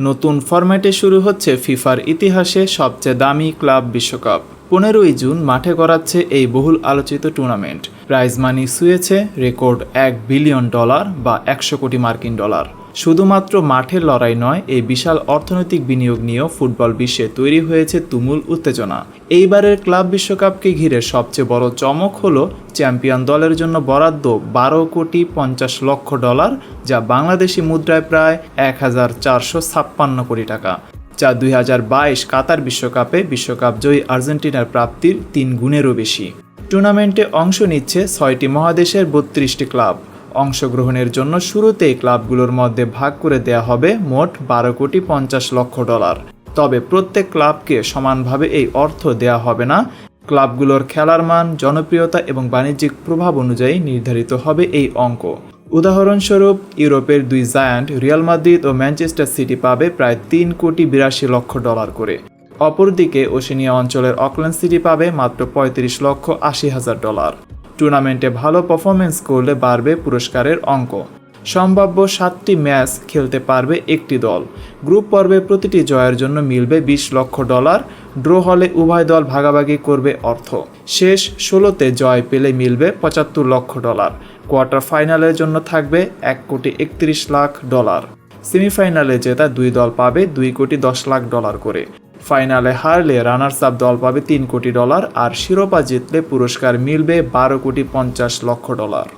নতুন ফরম্যাটে শুরু হচ্ছে ফিফার ইতিহাসে সবচেয়ে দামি ক্লাব বিশ্বকাপ। পনেরোই জুন মাঠে গড়াচ্ছে এই বহুল আলোচিত টুর্নামেন্ট। প্রাইজ মানি ছুঁয়েছে রেকর্ড এক বিলিয়ন ডলার বা একশো কোটি মার্কিন ডলার। শুধুমাত্র মাঠের লড়াই নয়, এই বিশাল অর্থনৈতিক বিনিয়োগ নিয়েও ফুটবল বিশ্বে তৈরি হয়েছে তুমুল উত্তেজনা। এইবারের ক্লাব বিশ্বকাপকে ঘিরে সবচেয়ে বড় চমক হলো চ্যাম্পিয়ন দলের জন্য বরাদ্দ বারো কোটি পঞ্চাশ লক্ষ ডলার, যা বাংলাদেশি মুদ্রায় প্রায় এক হাজার চারশো ছাপ্পান্ন কোটি টাকা, যা দুই হাজার বাইশ কাতার বিশ্বকাপে বিশ্বকাপ জয়ী আর্জেন্টিনার প্রাপ্তির তিন গুণেরও বেশি। টুর্নামেন্টে অংশ নিচ্ছে ছয়টি মহাদেশের বত্রিশটি ক্লাব। অংশগ্রহণের জন্য শুরুতেই ক্লাবগুলোর মধ্যে ভাগ করে দেয়া হবে মোট বারো কোটি পঞ্চাশ লক্ষ ডলার। তবে প্রত্যেক ক্লাবকে সমানভাবে এই অর্থ দেয়া হবে না। ক্লাবগুলোর খেলার মান, জনপ্রিয়তা এবং বাণিজ্যিক প্রভাব অনুযায়ী নির্ধারিত হবে এই অঙ্ক। উদাহরণস্বরূপ, ইউরোপের দুই জায়ান্ট রিয়াল মাদ্রিদ ও ম্যানচেস্টার সিটি পাবে প্রায় তিন কোটি বিরাশি লক্ষ ডলার করে। অপরদিকে ওশেনিয়া অঞ্চলের অকল্যান্ড সিটি পাবে মাত্র পঁয়ত্রিশ লক্ষ আশি হাজার ডলার। টুর্নামেন্টে ভালো পারফরমেন্স করলে বাড়বে পুরস্কারের অঙ্ক। সম্ভাব্য সাতটি ম্যাচ খেলতে পারবে একটি দল। গ্রুপ পর্বে প্রতিটি জয়ের জন্য মিলবে বিশ লক্ষ ডলার। ড্র হলে উভয় দল ভাগাভাগি করবে অর্থ। শেষ ষোলোতে জয় পেলে মিলবে পঁচাত্তর লক্ষ ডলার। কোয়ার্টার ফাইনালের জন্য থাকবে এক কোটি একত্রিশ লাখ ডলার। সেমিফাইনালে জেতা দুই দল পাবে দুই কোটি দশ লাখ ডলার করে। ফাইনালে হারলে রানার্স আপ দল পাবে তিন কোটি ডলার আর শিরোপা জিতলে পুরস্কার মিলবে বারো কোটি পঞ্চাশ লক্ষ ডলার।